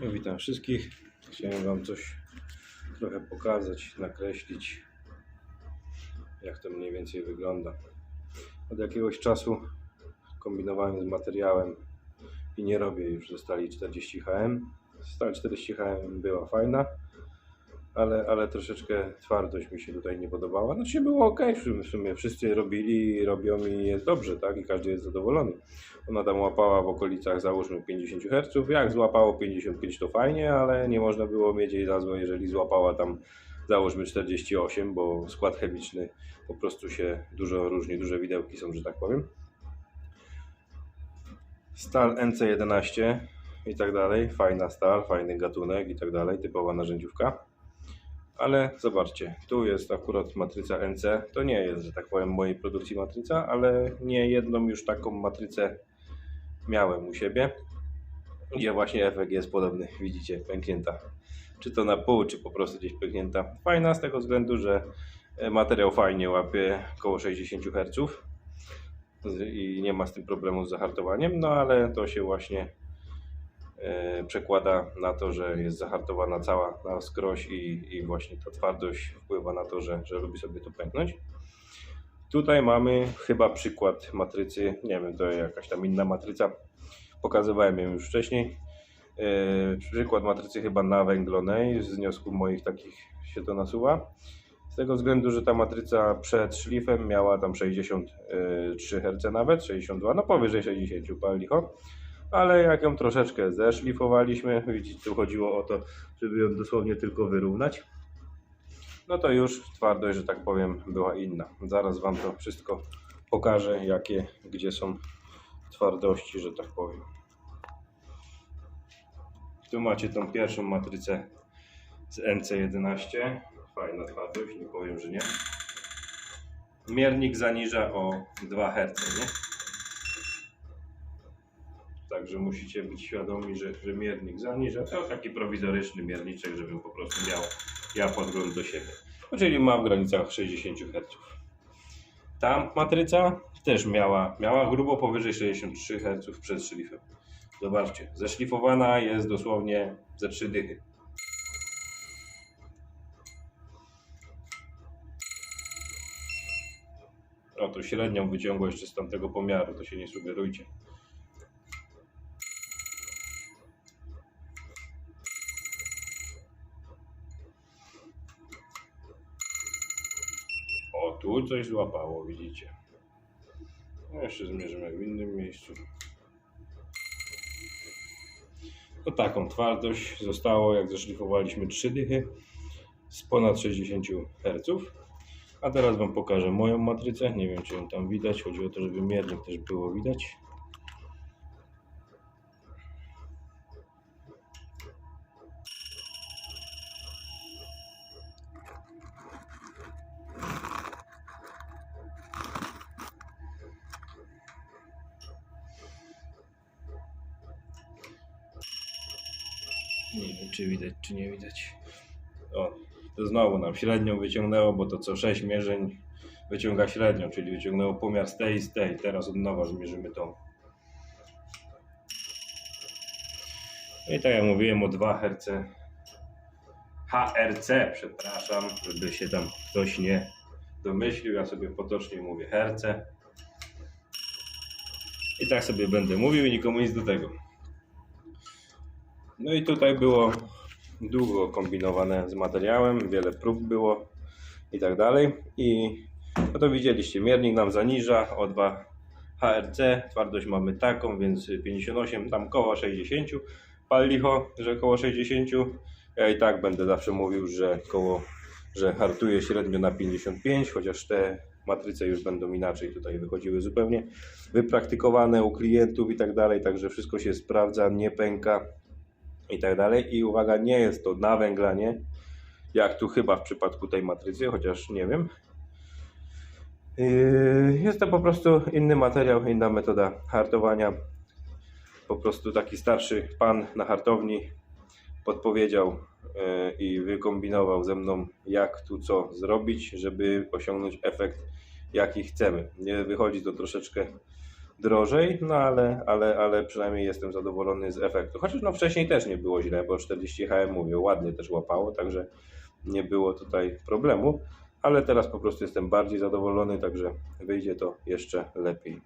No, witam wszystkich. Chciałem Wam coś trochę pokazać, nakreślić, jak to mniej więcej wygląda. Od jakiegoś czasu kombinowałem z materiałem i nie robię już ze stali 40 HM. Stal 40 HM była fajna, ale, ale troszeczkę twardość mi się tutaj nie podobała. Znaczy było ok, w sumie- wszyscy robili robią i jest dobrze, tak? I każdy jest zadowolony. Ona tam łapała w okolicach załóżmy 50 Hz. Jak złapało 55 to fajnie, ale nie można było mieć jej za złe, jeżeli złapała tam załóżmy 48, bo skład chemiczny po prostu się dużo różni, duże widełki są, że tak powiem. Stal NC11 i tak dalej, fajna stal, fajny gatunek i tak dalej, typowa narzędziówka. Ale zobaczcie, tu jest akurat matryca NC. To nie jest, że tak powiem, mojej produkcji matryca, ale nie jedną już taką matrycę miałem u siebie. Gdzie właśnie efekt jest podobny, widzicie, pęknięta. Czy to na pół, czy po prostu gdzieś pęknięta. Fajna z tego względu, że e, materiał fajnie łapie około 60 Hz i nie ma z tym problemu z zahartowaniem, no ale to się właśnie przekłada na to, że jest zahartowana cała na skroś i, i właśnie ta twardość wpływa na to, że, że lubi sobie to pęknąć. Tutaj mamy chyba przykład matrycy, nie wiem, to jakaś tam inna matryca. Pokazywałem ją już wcześniej. Yy, przykład matrycy chyba nawęglonej, z wniosków moich takich się to nasuwa. Z tego względu, że ta matryca przed szlifem miała tam 63 Hz nawet, 62, no powyżej 60, pal licho. Ale jak ją troszeczkę zeszlifowaliśmy, widzicie, tu chodziło o to, żeby ją dosłownie tylko wyrównać no to już twardość, że tak powiem, była inna. Zaraz Wam to wszystko pokażę, jakie, gdzie są twardości, że tak powiem. Tu macie tą pierwszą matrycę z NC11. Fajna twardość, nie powiem, że nie. Miernik zaniża o 2 Hz, nie? Także musicie być świadomi, że, że miernik zaniża. To taki prowizoryczny mierniczek, żebym po prostu miał ja podgląd do siebie. No, Czyli ma w granicach 60 Hz. Ta matryca też miała, miała grubo powyżej 63 Hz przed szlifem. Zobaczcie, zeszlifowana jest dosłownie ze 3 dychy. O, średnią wyciągło jeszcze z tamtego pomiaru, to się nie sugerujcie. O, tu coś złapało, widzicie. No jeszcze zmierzymy w innym miejscu. To taką twardość zostało, jak zeszlifowaliśmy 3 dychy z ponad 60 Hz. A teraz Wam pokażę moją matrycę. Nie wiem, czy ją tam widać. Chodzi o to, żeby miernik też było widać. Nie wiem, czy widać, czy nie widać. O, to znowu nam średnią wyciągnęło, bo to co 6 mierzeń wyciąga średnią, czyli wyciągnęło pomiar z tej i z tej. Teraz od nowa zmierzymy tą. No I tak jak mówiłem o 2 Hz. HRC, przepraszam, żeby się tam ktoś nie domyślił. Ja sobie potocznie mówię herce. I tak sobie będę mówił i nikomu nic do tego. No i tutaj było długo kombinowane z materiałem, wiele prób było i tak dalej. I no to widzieliście, miernik nam zaniża o 2 HRC, twardość mamy taką, więc 58, tam koło 60. Pal licho, że koło 60. Ja i tak będę zawsze mówił, że koło, że hartuje średnio na 55, chociaż te matryce już będą inaczej tutaj wychodziły zupełnie wypraktykowane u klientów i tak dalej, także wszystko się sprawdza, nie pęka i tak dalej. I uwaga, nie jest to nawęglanie, jak tu chyba w przypadku tej matrycy, chociaż nie wiem. Yy, Jest to po prostu inny materiał, inna metoda hartowania. Po prostu taki starszy pan na hartowni podpowiedział yy, i wykombinował ze mną, jak tu co zrobić, żeby osiągnąć efekt, jaki chcemy. Nie wychodzi to troszeczkę drożej, no ale, ale, ale przynajmniej jestem zadowolony z efektu. Chociaż no wcześniej też nie było źle, bo 40 HM mówię, ładnie też łapało, także nie było tutaj problemu, ale teraz po prostu jestem bardziej zadowolony, także wyjdzie to jeszcze lepiej.